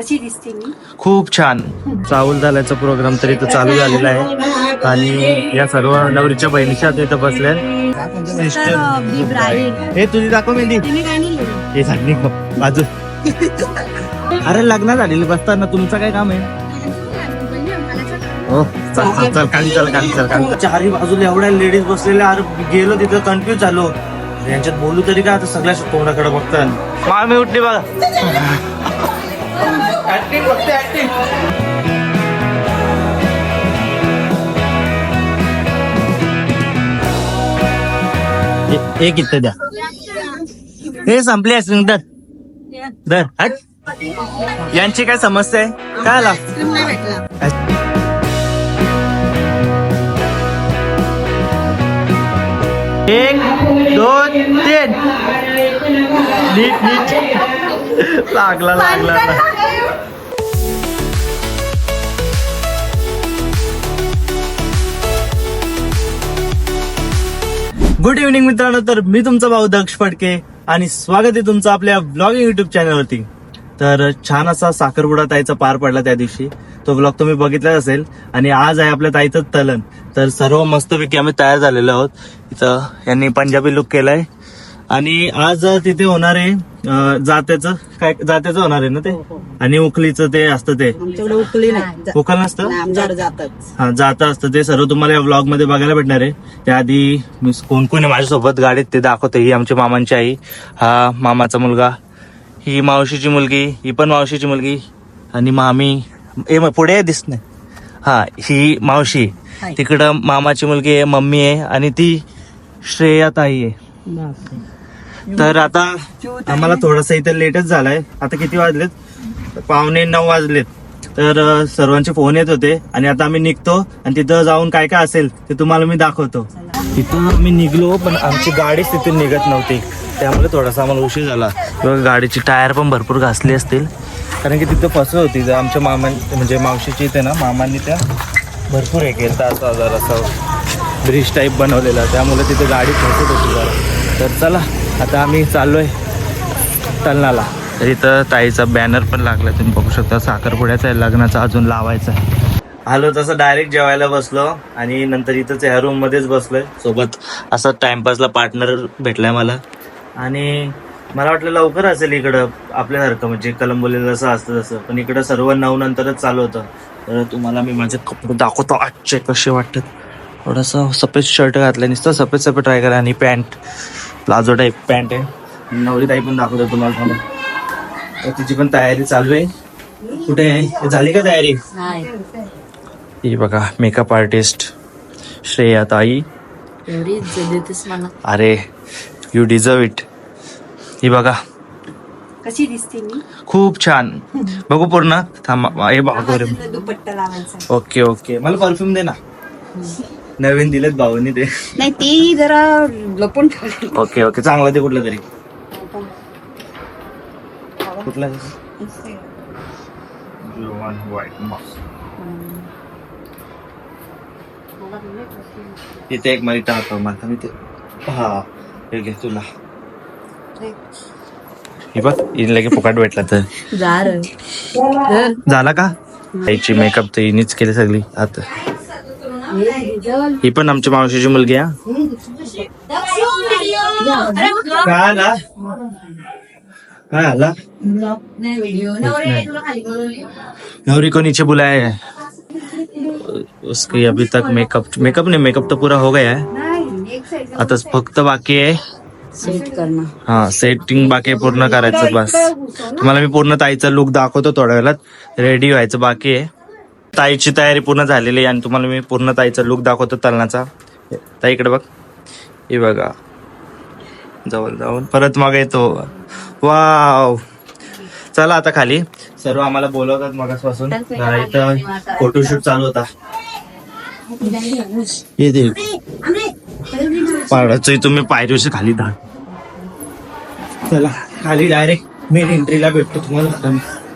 कशी दिसते मी? खूप छान. चावल झाल्याचा प्रोग्राम तरी तो चालू झालेला आहे. आणि या सर्व नवरीच्या बहिणीच्या इथं बसल्या हे तुझी दाखव मेहंदी. काय? हे सांग निघ बाजू. अरे लग्न झालेली बसताना तुमचं काय काम आहे? हो. चल चल, चल खाली चल खाली चल खाली चारही बाजूला एवढ्या लेडीज बसलेल्या अरे गेलो तिथं कन्फ्युज झालो. यांच्यात बोलू तरी का आता सगळ्या तोंडाकडे बघतात मामी उठली बघा. ऍक्टिंग बघते ऍक्टिंग एक इथं द्या. हे संपले आहे दर दर हट. यांची काय समस्या आहे? काय आला? एक दोन तीन. नीट नीट. लागला लागला. गुड इव्हनिंग मित्रांनो. तर मी तुमचा भाऊ दक्ष फडके आणि स्वागत आहे तुमचं आपल्या ब्लॉगिंग युट्यूब चॅनलवरती तर छान असा साखरपुडा ताईचा पार पडला त्या दिवशी. तो ब्लॉग तुम्ही बघितलाच असेल. आणि आज आहे आपल्या ताईचं तलन. तर सर्व मस्तपैकी आम्ही तयार झालेलो आहोत. इथं यांनी पंजाबी लुक केलाय. आणि आज तिथे होणार आहे जात्याचं काय जात्याचं होणार आहे ना ते? आणि उखलीचं ते असतं ते. आमच्याकडे उकली नाही. उखल नसतं? नाही, आमच्याकडे जातात हा जातं असतं ते. सर्व तुम्हाला या व्लॉगमध्ये बघायला भेटणार आहे. त्याआधी मी कोण कोण आहे माझ्यासोबत? गाडीत ते दाखवते. ही आमची मामांची आई. हा मामाचा मुलगा. ही मावशीची मुलगी. ही पण मावशीची मुलगी. आणि मामी. ए मग पुढे दिसत नाही. हा ही मावशी. तिकडं मामाची मुलगी आहे मम्मी आहे आणि ती श्रेया ताई आहे. तर आता आम्हाला थोडासा इथे लेटच झालाय. आता किती वाजलेत? पावणे नऊ वाजलेत. तर सर्वांचे फोन येत होते आणि आता आम्ही निघतो आणि तिथं जाऊन काय काय असेल ते तुम्हाला मी दाखवतो. तिथं आम्ही निघलो पण आमची गाडीच तिथून निघत नव्हती. त्यामुळे थोडासा आम्हाला उशीर झाला. किंवा गाडीची टायर पण भरपूर घासली असतील. कारण की तिथं फसव होती. जर आमच्या मामा म्हणजे मावशीची इथे ना मामांनी त्या भरपूर हे केलं. असं हजार असं ब्रिज टाईप बनवलेला. त्यामुळे तिथे गाडी फसत होती जरा. तर चला. आता आम्ही चाललोय तलनाला. तर इथं ताईचा बॅनर पण लागला तुम्ही बघू शकता. साखरपुड्याचा आहे लग्नाचा अजून लावायचा आलो तसं डायरेक्ट जेवायला बसलो आणि नंतर इथंच ह्या रूम मध्येच बसलोय. सोबत असा टाइमपासला पार्टनर भेटलाय मला. आणि मला वाटलं लवकर असेल इकडं आपल्यासारखं म्हणजे कलंबोलीला जसं असतं तसं. पण इकडं सर्व नऊ नंतरच चालू होतं. तर तुम्हाला मी माझे कपडे दाखवतो आजचे कसे वाटतात. थोडंसं सफेद शर्ट घातला नुसतं सफेद सफेद ट्राय करा आणि पॅन्ट प्लाझो टाईप पॅन्ट आहे. नवरी ताई पण दाखवतो तुम्हाला तर तिची पण तयारी चालू आहे. कुठे आहे? झाली का तयारी? ही बघा मेकअप आर्टिस्ट श्रेया ताई. अरे यू डिझर्व इट ही बघा. कशी दिसते मी? खूप छान. बघू पूर्ण. थांबा हे बघा. दुपट्टा लावायचा. Okay okay. मला परफ्यूम दे ना. नवीन दिलेत भाऊनी ते. नाही ती जरा लपून ठेवली. Okay okay. चांगलं ते कुठलं तरी. कुठलं? इथे. एक मरी टाकतो माझा मी ते हा हे घे तुला. हे बघ हिने लगे फुकाट भेटला तर. जार झाला का? आईची मेकअप तर हिनीच केली सगळी आता. ही पण आमच्या मावशीची मुलगी आहे. काय आला? काय आला? गौरी को नीचे बुलाया? है उसकी अभी तक मेकअप मेकअप नहीं मेकअप तो पूरा हो गया है. आता फक्त बाकी आहे. सेट करणं हा सेटिंग बाकी आहे पूर्ण करायचं बस. तुम्हाला मी पूर्ण ताईचा लुक दाखवतो थोड्या वेळात. रेडी व्हायचं बाकी आहे. ताईची तयारी पूर्ण झालेली आहे आणि तुम्हाला मी पूर्ण ताईचा लुक दाखवतो तलनाचा. ताई इकडे बघ. हे बघा. जवळ जाऊन. परत मग येतो. वाव. चला आता खाली. सर्व आम्हाला बोलवतात मगासपासून. इथं फोटोशूट चालू होता. हे दे. पाडाचं तुम्ही पायरीवरची खाली चला खाली डायरेक्ट मेन एंट्रीला भेटतो तुम्हाला.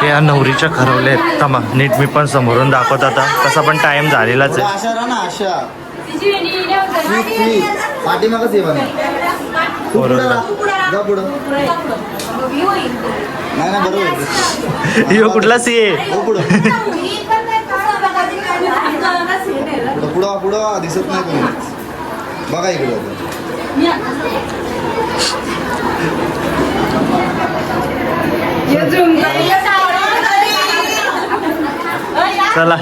हे या नवरीच्या खरवले थांबा नीट मी पण समोरून दाखवत आता. तसा पण टाइम झालेलाच आहे. ये कुठला सी आहे. हो पुढं. पुढं पुढं पुढं दिसत नाही बघा इकडे. चला.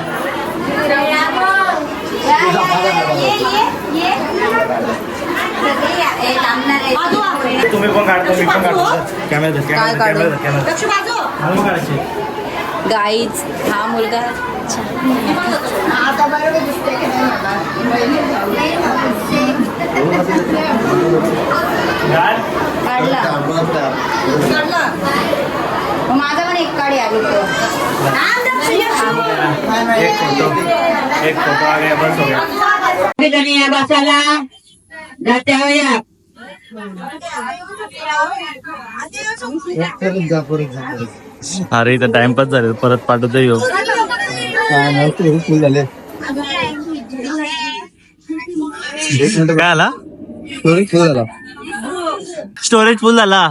तुम्ही पण काढतो मी पण काढतो कॅमेरा काय काढू? गाईच हा मुलगा काढला. माझा पण एक काढी आली एक फोटो. एक फोटो आ गया. बस हो गया अरे इथं टाइमपास झाले परत पाठवतो येऊ फुल झाले काय आला? फुल झाला. स्टोरेज फुल झाला.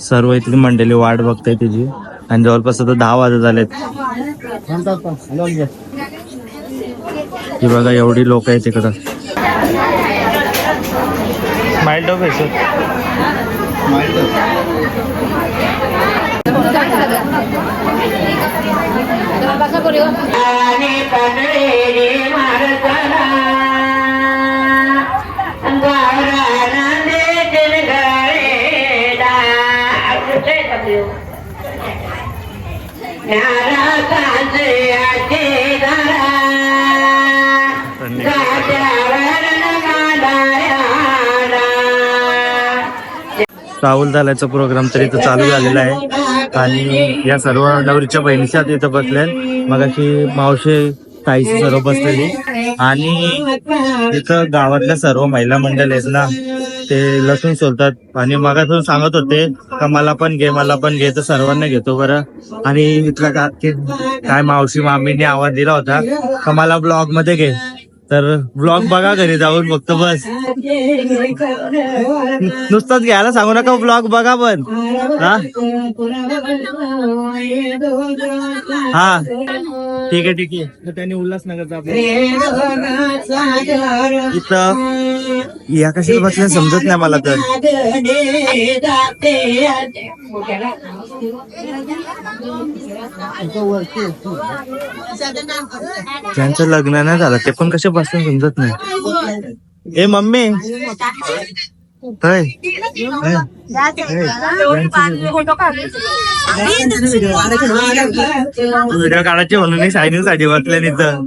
सर्व इथली मंडळी वाट बघताय तिची. आणि जवळपास आता दहा वाजत झालेत. ही बघा एवढी लोक आहेत तिकडं माइल्ड ऑफ राहुल दालाचा प्रोग्राम तर इथं चालू झालेला आहे. आणि या सर्व नवरीच्या बहिणीच्या इथं बसल्या मग अशी मावशी ताईशी सर्व बसलेली. आणि इथं गावातल्या सर्व महिला मंडळ आहेत ना ते लसूण सोलतात. आणि मगातून सांगत होते का मला पण घे मला पण घे तर सर्वांना घेतो बरं. आणि इथला काय मावशी मामीने आवाज दिला होता का मला ब्लॉगमध्ये घे. तर ब्लॉग बघा घरी जाऊन फक्त बस. नुसतंच घ्यायला सांगू नका ब्लॉग बघा पण. हा? हा. ठीक आहे ठीक आहे. तर त्यांनी उल्हासनगरचा इथं या कशाला बसल्या समजत नाही मला तर. ज्यांचं लग्न नाही झालं ते पण कसे बसले समजत नाही. ए मम्मी. व्हिडिओ काढायचे म्हणून शायनिंगसाठी बसल्या इथं.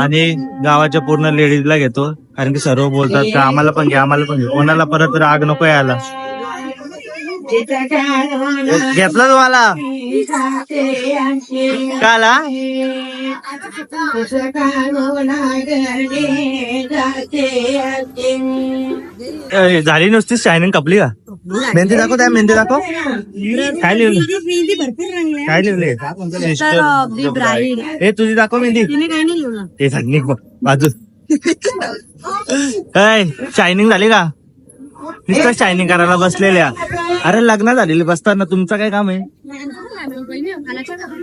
आणि गावाच्या पूर्ण लेडीजला घेतो कारण की सर्व बोलतात का आम्हाला पण घ्या आम्हाला पण घ्या. कोणाला परत राग नको यायला. घेतला तुम्हाला? काला? झाली नुसती शायनिंग कपली का? मेहंदी दाखव त्या मेहंदी दाखव. काय लिहिलं? काय लिहिले हे तुझी दाखव मेहंदी. ते बघ बाजू. काय शायनिंग झाली का? नुसतं शायनिंग करायला बसलेल्या. अरे लग्न झालेली बसताना तुमचं काय काम आहे?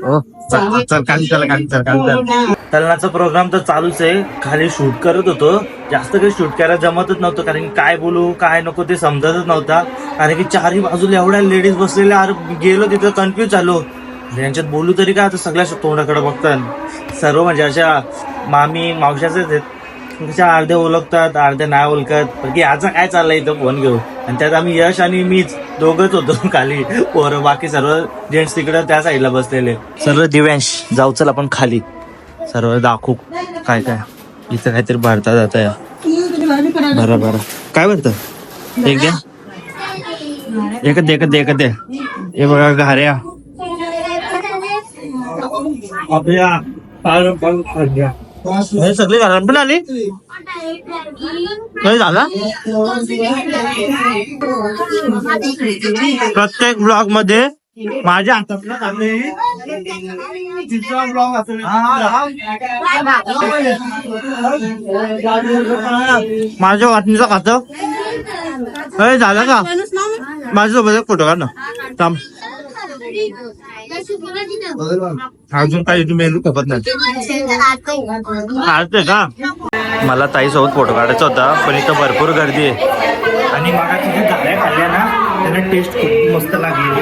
हो चल चल खाली चला खाली चल खाली चल. तलनाचा प्रोग्राम तर चालूच आहे. खाली शूट करत होतो. जास्त काही शूट करायला जमतच नव्हतं कारण की काय बोलू काय नको ते समजतच नव्हता. कारण की चारही बाजूला एवढ्या लेडीज बसलेल्या अरे गेलो तिथं कन्फ्युज झालो. यांच्यात बोलू तरी काय आता सगळ्या तोंडाकडे बघतात सर्व म्हणजे अशा मामी मावशाच आहेत. त्याच्या अर्ध्या ओळखतात अर्ध्या नाही ओळखत. पण की याचा काय चाललंय इथं फोन घेऊन? आणि त्यात आम्ही यश आणि मीच दोघच होतो खाली. पोरं बाकी सर्व जेंट्स तिकडं त्या साईडला बसलेले. सर्व दिव्यांश जाऊ चल आपण खाली. सर्व दाखवू काय काय. इथं काहीतरी भरता जात या बरं बरं काय भरतं? एक द्या एकच दे एकच दे एकच दे. हे बघा घाऱ्या. आपल्या हे सगळे घरात पण आली काही झाला प्रत्येक ब्लॉगमध्ये माझ्या हातातला टाकले तिसरा ब्लॉग असेल माझ्या वाटणीचा खात हे झालं का माझ्यासोबत एक फोटो काढ ना थांब अजून काही तुम्ही मेलू खपत नाही. काढते का? मला ताईसोबत फोटो काढायचा होता पण इथं भरपूर गर्दी आहे. आणि मला तिथे गाड्या खाल्ल्या ना त्यांना टेस्ट खूप मस्त लागली.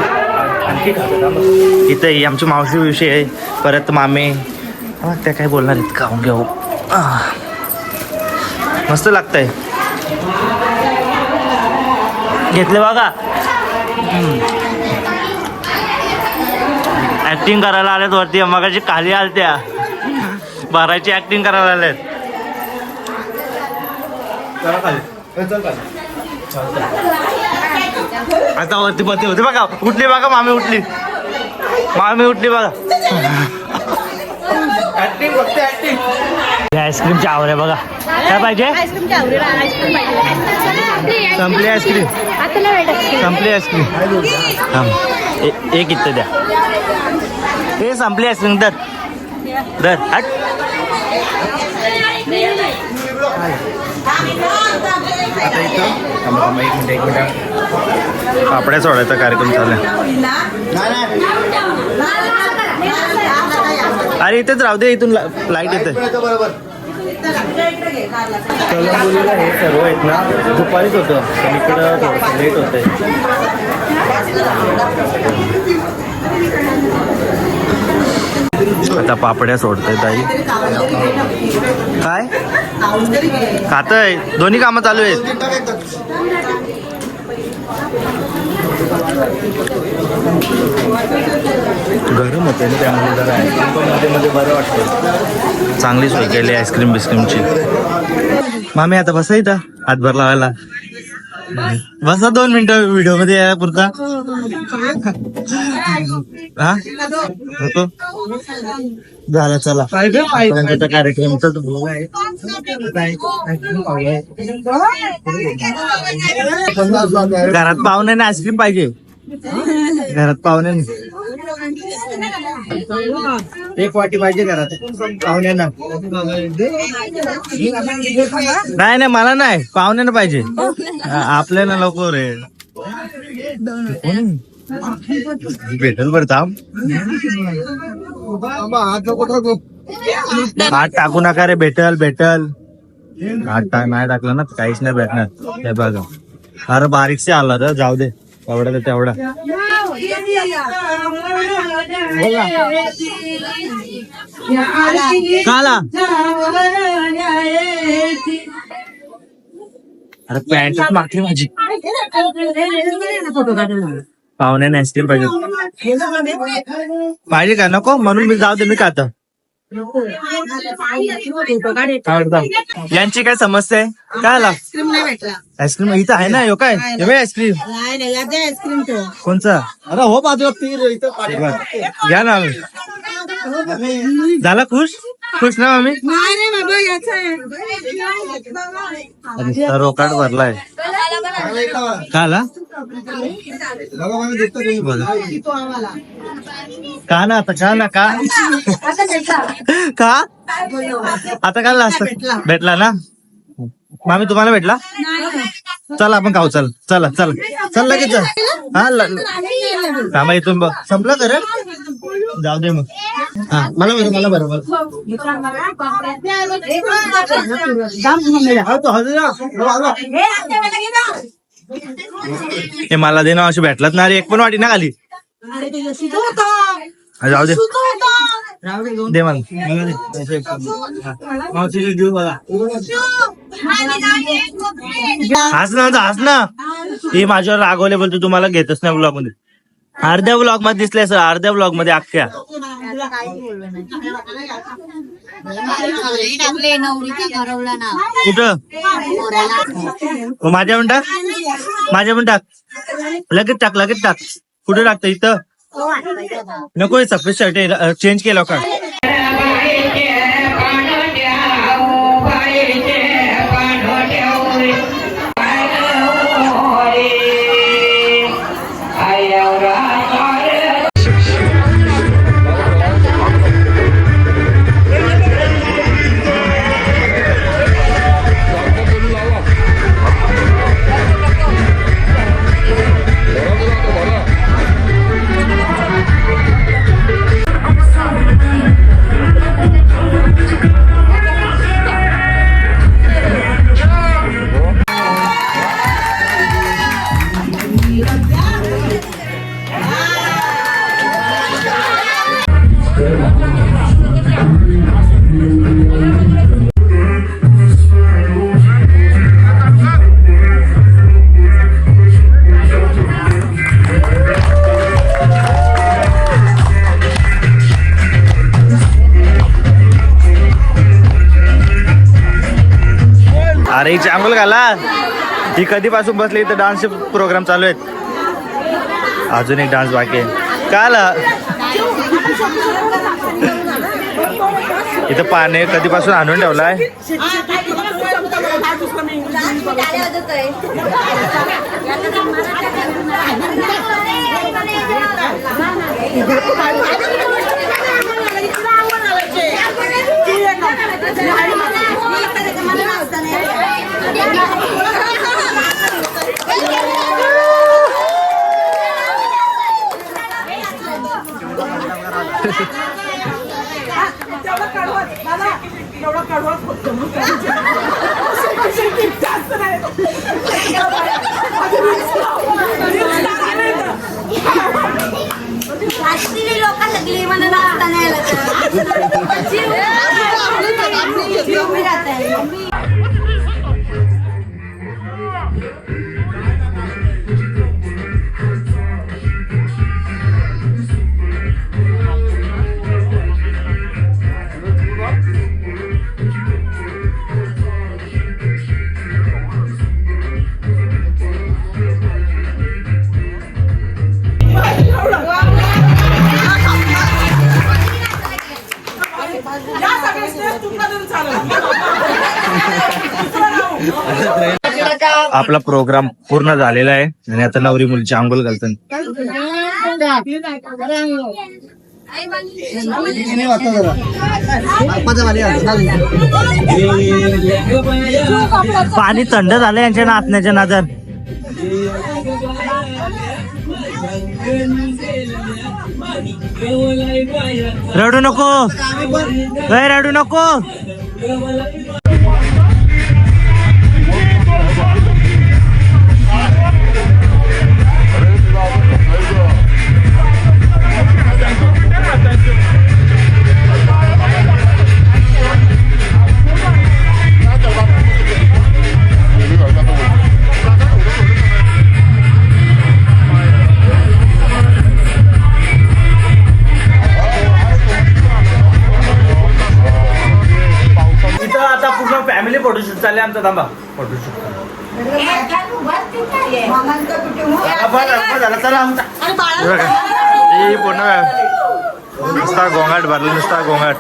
आणखी? इथं आमची मावशी विषय आहे. परत मामे. त्या काय बोलणार आहेत? खाऊन घेऊ. मस्त लागतंय. घेतले बघा. ऍक्टिंग करायला आल्यात वरती. मगाची खाली आलत्या. भरायची ऍक्टिंग करायला आल्यात आता वरती पती होते बघा उठली बघा मामी उठली. मामी उठली बघा. आईस्क्रीमची आवड आहे बघा. काय पाहिजे? संपली आईस्क्रीम संपली आईस्क्रीम एक इथं द्या. हे संपली आईस्क्रीम दर. दर हट. आता इथं थांबा, थांबा, एक मिनिट एक मिनिट. पापड्या सोडायचा कार्यक्रम चालू आहे. अरे इथेच राहू दे इथून लाइट येते बरोबर कलंबोलीला हे सर्व आहेत ना दुपारीच होतं पण इकडं थोडंसं लेट होतंय. आता पापड्या सोडतंय ताई. काय? खातय. दोन्ही कामं चालू आहेत. गरम होते ना त्यामुळे जरा आईस्क्रीममध्ये मध्ये बरं वाटतं चांगली सोय केली आईस्क्रीम बिस्क्रीमची. मामी आता बसा इथं. हातभर लावायला. बसा दोन मिनिटं व्हिडिओमध्ये या पुरता. हा? नको? झाला चला. पर्यंतचा कार्यक्रमचा तो vlog आहे. घरात पाहुण्याने आईस्क्रीम पाहिजे. घरात पाहुणे एक वाटी पाहिजे घरात. पाहुण्यांना नाही नाही मला नाही. पाहुण्यानं पाहिजे. आपल्याला लवकर रे भेटल बरं थांब. हात टाकू नका रे भेटल भेटल. हात टाक नाही टाकलं ना काहीच नाही भेटणार. हे बघा. अरे बारीकसे आला तर जाऊ दे. तेवढा तर तेवढा काला. अरे पॅन्ट मागली माझी पाहुण्याने आईस्क्रीम पाहिजे. पाहिजे का? नको? म्हणून मी जाऊ दे मी खात. यांची काय समस्या आहे? काय आला? आईस्क्रीम नाही भेटला. आईस्क्रीम इथं आहे ना यो काय? आईस्क्रीम. नाही नाही याचा आईस्क्रीम तो. कोणचा? अरे हो बाजूला पीर इथं घ्या ना. आम्ही. झाला खुश? खुश ना नुसता रोकाट भरलाय का आला बघा आम्ही देतो तुम्ही बघा तो आम्हाला का ना आता का ना का? का? आता का असत भेटला ना? मामी तुम्हाला भेटला? चला आपण खाऊ चल चला चल. चल लगेच चल हा थांबा इथून बघ. संपलं खरं जाऊ दे मग. हा मला बरं मला बरं मला हा, तो हजर ना. हो, आलो. हे मला दे ना अशी भेटलात ना अरे एक पण वाटी ना खाली हा, जाऊ दे दे मला मला दे. पैसे एक पण. हा. मावशीला देऊ बघा ना हस ना ते माझ्यावर रागवले बोलतो तुम्हाला घेतच नाही ब्लॉगमध्ये अर्ध्या ब्लॉगमध्ये दिसले सर अर्ध्या ब्लॉगमध्ये अख्ख्या. कुठं? माझ्या पण टाक. माझ्या पण टाक. लगेच टाक लगेच टाक. कुठं टाकतं? इथं. नको सफेद शर्ट चेंज केलं का? अरे घाला ही कधीपासून बसली इथं डान्सचे प्रोग्राम चालू आहेत? अजून एक डान्स बाकी आहे. का आला? इथं पाणी कधीपासून आणून ठेवलाय? लोक सगळी मला नाचता नाही आलं तर. आपला प्रोग्राम पूर्ण झालेला आहे. आणि आता नवरी मुलीची आंघोळ घालतात पाणी थंड झालं यांच्या नाचण्याच्या नादात. रडू नको. रडू नको. थांबा. हे पूर्ण नुसता गोंगाट भरला नुसता गोंगाट.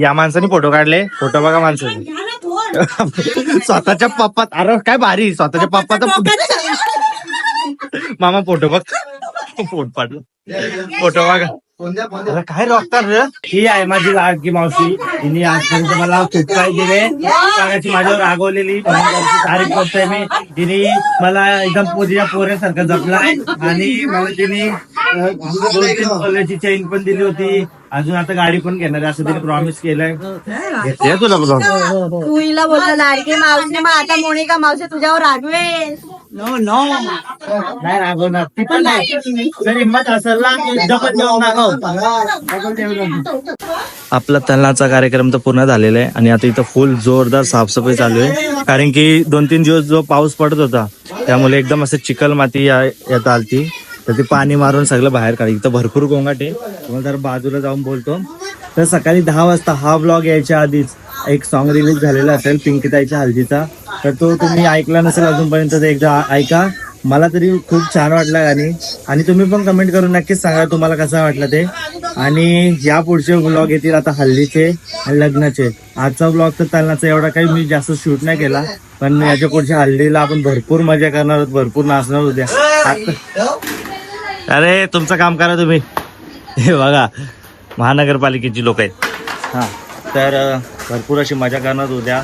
या माणसाने फोटो काढले फोटो बघा माणसाचे. स्वतःच्या पप्पात अरे काय भारी स्वतःच्या पप्पाचा मामा फोटो बघ. फोट पाडलं. फोटो बघा. अरे काय रोखतात रे? ही आहे माझी लाडकी मावशी. हिने आजपर्यंत मला खूप काय दिले. काकाची माझ्यावर रागवलेली. तारीफ करतोय मी. तिने मला एकदम पोरीच्या पोऱ्यासारखं जपला आणि मला तिने दोन चेन पण दिली होती. अजून आता गाडी पण घेणार आहे असं तिने प्रॉमिस केलंय. घेते तुला बघा तू हिला बोलला लाडकी मावशी मग आता मोनिका मावशी तुझ्यावर रागवेल नो नो नाही रागवणार ती पण नाही. जर हिंमत असेल ना जपत आपला तलनाचा कार्यक्रम तर पूर्ण झालेला आहे आणि आता इथं फुल जोरदार साफसफाई चालू आहे. कारण की दोन तीन दिवस जो पाऊस पडत होता त्यामुळे एकदम असं चिखल माती येत आलती. तर ते पाणी मारून सगळं बाहेर काढ इथं भरपूर गोंगाट आहे. तुम्हाला जर बाजूला जाऊन बोलतो. तर सकाळी दहा वाजता हा ब्लॉग यायच्या आधीच एक सॉन्ग रिलीज झालेला असेल पिंकिताईच्या हल्दीचा तर तो तुम्ही ऐकला नसेल अजूनपर्यंत तर एकदा ऐका. मला तरी खूप छान वाटला गाणी. आणि तुम्ही पण कमेंट करून नक्कीच सांगा तुम्हाला कसं वाटलं ते. आणि या पुढचे ब्लॉग येतील आता हल्दीचे आणि लग्नाचे. आजचा ब्लॉग तर तलनाचा एवढा काही मी जास्त शूट नाही केला. पण याच्या पुढच्या हल्दीला आपण भरपूर मजा करणार आहोत भरपूर नाचणार उद्या. अरे तुमचं काम करा तुम्ही. हे बघा महानगरपालिकेची लोक आहेत. हां तर भरपूर अशी मजा करणार उद्या.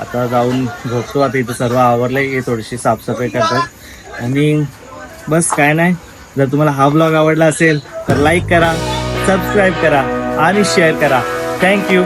आता जाऊन झोपतो आता इथं सर्व आवरलं आहे थोडीशी साफसफाई करतात. आणि बस काय नाही. जर तुम्हाला हा ब्लॉग आवडला असेल तर लाईक करा सबस्क्राईब करा आणि शेअर करा. थँक्यू